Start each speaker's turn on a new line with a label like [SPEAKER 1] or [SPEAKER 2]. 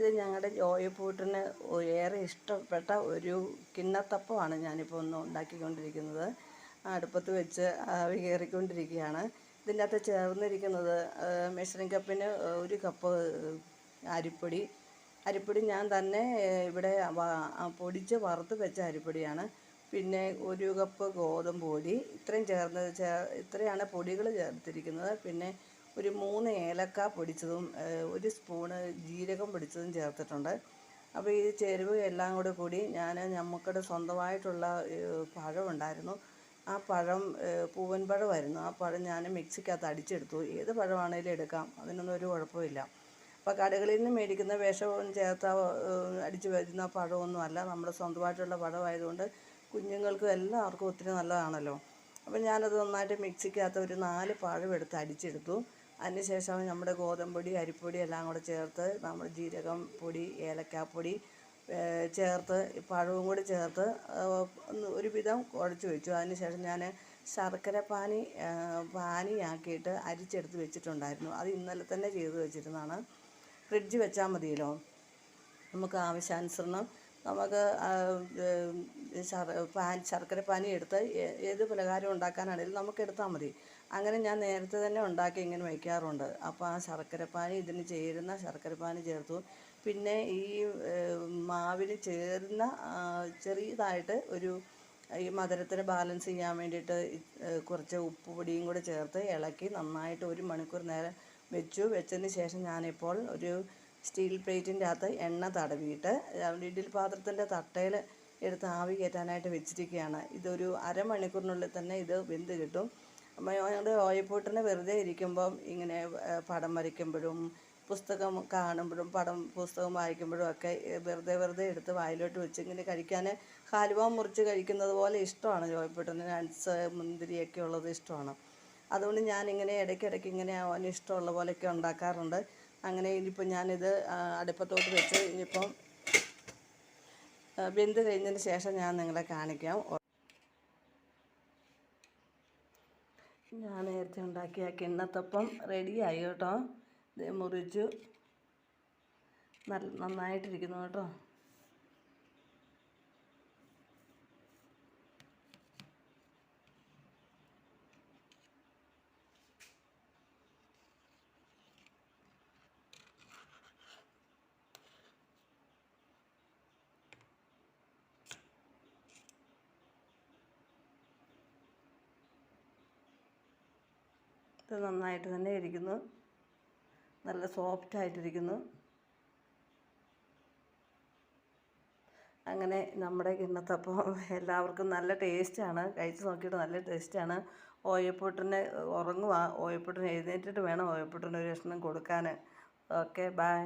[SPEAKER 1] ഇത് ഞങ്ങളുടെ ജോയിപ്പൂട്ടിന് ഏറെ ഇഷ്ടപ്പെട്ട ഒരു കിണ്ണത്തപ്പമാണ് ഞാനിപ്പോൾ ഒന്ന് ഉണ്ടാക്കിക്കൊണ്ടിരിക്കുന്നത്. അടുപ്പത്ത് വെച്ച് ആവി കയറിക്കൊണ്ടിരിക്കുകയാണ് ഇതിന്റെ അകത്ത് ചേർന്നിരിക്കുന്നത് മെഷറിംഗ് കപ്പിന് ഒരു കപ്പ് അരിപ്പൊടി. അരിപ്പൊടി ഞാൻ തന്നെ ഇവിടെ പൊടിച്ച് വറുത്ത് വെച്ച അരിപ്പൊടിയാണ്. പിന്നെ ഒരു കപ്പ് ഗോതമ്പ് പൊടി. ഇത്രയും ചേർന്ന് ചേ ഇത്രയാണ് പൊടികൾ ചേർത്തിരിക്കുന്നത്. പിന്നെ ഒരു മൂന്ന് ഏലക്ക പൊടിച്ചതും ഒരു സ്പൂണ് ജീരകം പൊടിച്ചതും ചേർത്തിട്ടുണ്ട്. അപ്പോൾ ഈ ചേരുവ എല്ലാം കൂടെ കൂടി ഞാൻ നമുക്കിടെ സ്വന്തമായിട്ടുള്ള പഴം ഉണ്ടായിരുന്നു. ആ പഴം പൂവൻ പഴമായിരുന്നു ആ പഴം ഞാൻ മിക്സിക്കകത്ത് അടിച്ചെടുത്തു. ഏത് പഴമാണേലും എടുക്കാം. അതിനൊന്നും ഒരു കുഴപ്പമില്ല. അപ്പോൾ കടകളിൽ നിന്ന് മേടിക്കുന്ന വിഷവും ചേർത്ത അടിച്ച് വരുന്ന പഴമൊന്നും അല്ല. നമ്മുടെ സ്വന്തമായിട്ടുള്ള പഴമായതുകൊണ്ട് കുഞ്ഞുങ്ങൾക്കും എല്ലാവർക്കും ഒത്തിരി നല്ലതാണല്ലോ. അപ്പോൾ ഞാനത് നന്നായിട്ട് മിക്സിക്കകത്ത് ഒരു നാല് പഴം എടുത്ത് അടിച്ചെടുത്തു. അതിനുശേഷം നമ്മുടെ ഗോതമ്പൊടി അരിപ്പൊടി എല്ലാം കൂടെ ചേർത്ത് നമ്മൾ ജീരകം പൊടി ഏലക്കാപ്പൊടി ചേർത്ത് പഴവും കൂടി ചേർത്ത് ഒന്ന് ഒരുവിധം കുഴച്ച് വെച്ചു. അതിനുശേഷം ഞാൻ ശർക്കര പാനി പാനിയാക്കിയിട്ട് അരിച്ചെടുത്ത് വെച്ചിട്ടുണ്ടായിരുന്നു. അത് ഇന്നലെ തന്നെ ചെയ്ത് വെച്ചിരുന്നതാണ്. ഫ്രിഡ്ജ് വെച്ചാൽ മതിയല്ലോ. നമുക്ക് ആവശ്യാനുസരണം നമുക്ക് പാൻ ശർക്കര പാനി എടുത്ത് ഏത് പലഹാരം ഉണ്ടാക്കാനാണെങ്കിലും നമുക്ക് എടുത്താൽ മതി. അങ്ങനെ ഞാൻ നേരത്തെ തന്നെ ഉണ്ടാക്കി ഇങ്ങനെ വയ്ക്കാറുണ്ട് അപ്പോൾ ആ ശർക്കര പാനി ഇതിന് ചേരുന്ന ശർക്കര പാനി ചേർത്തു. പിന്നെ ഈ മാവിന് ചേരുന്ന ചെറിയതായിട്ട് ഒരു ഈ മധുരത്തിന് ബാലൻസ് ചെയ്യാൻ വേണ്ടിയിട്ട് കുറച്ച് ഉപ്പ് പൊടിയും കൂടെ ചേർത്ത് ഇളക്കി നന്നായിട്ട് ഒരു മണിക്കൂർ നേരം വെച്ചു. വെച്ചതിന് ശേഷം ഞാനിപ്പോൾ ഒരു സ്റ്റീൽ പ്ലേറ്റിന്റെ അകത്ത് എണ്ണ തടവിയിട്ട് ഇഡ്ഡലി പാത്രത്തിന്റെ തട്ടയിൽ എടുത്ത് ആവി കയറ്റാനായിട്ട് വെച്ചിരിക്കുകയാണ്. ഇതൊരു അരമണിക്കൂറിനുള്ളിൽ തന്നെ ഇത് വെന്ത് കിട്ടും. ഞങ്ങളുടെ ഓയപ്പൂട്ടിന് വെറുതെ ഇരിക്കുമ്പം ഇങ്ങനെ പടം വരയ്ക്കുമ്പോഴും പുസ്തകം കാണുമ്പോഴും പടം പുസ്തകം വായിക്കുമ്പോഴും ഒക്കെ വെറുതെ വെറുതെ എടുത്ത് വായിലോട്ട് വെച്ച് ഇങ്ങനെ കഴിക്കാൻ ഹലുവ മുറിച്ച് കഴിക്കുന്നത് പോലെ ഇഷ്ടമാണ് ജോയപ്പൂട്ടിന് നട്ട്സ് മുന്തിരിയൊക്കെ ഉള്ളത് ഇഷ്ടമാണ്. അതുകൊണ്ട് ഞാനിങ്ങനെ ഇടയ്ക്കിടയ്ക്ക് ഇങ്ങനെ അവന് ഇഷ്ടമുള്ള പോലെയൊക്കെ ഉണ്ടാക്കാറുണ്ട്. അങ്ങനെ ഇനിയിപ്പോൾ ഞാനിത് അടുപ്പത്തോട്ട് വെച്ച് ഇനിയിപ്പം വെന്ത് കഴിഞ്ഞതിന് ശേഷം ഞാൻ നിങ്ങളെ കാണിക്കാം. ഞാൻ നേരത്തെ ഉണ്ടാക്കിയ കിണ്ണത്തപ്പം റെഡിയായി കേട്ടോ. ഇത് മുറിച്ചു. നന്നായിട്ടിരിക്കുന്നു കേട്ടോ. ഇത് നന്നായിട്ട് തന്നെ ഇരിക്കുന്നു. നല്ല സോഫ്റ്റ് ആയിട്ടിരിക്കുന്നു. അങ്ങനെ നമ്മുടെ കിണ്ണത്തപ്പം എല്ലാവർക്കും നല്ല ടേസ്റ്റാണ് കഴിച്ച് നോക്കിയിട്ട് നല്ല ടേസ്റ്റാണ് ഓയപ്പൊട്ടിന് ഉറങ്ങുക ഓയപ്പൊട്ടിന് എഴുന്നേറ്റിട്ട് വേണം ഓയപ്പൊട്ടിന് ഒരു ഭക്ഷണം കൊടുക്കാൻ ഓക്കെ ബൈ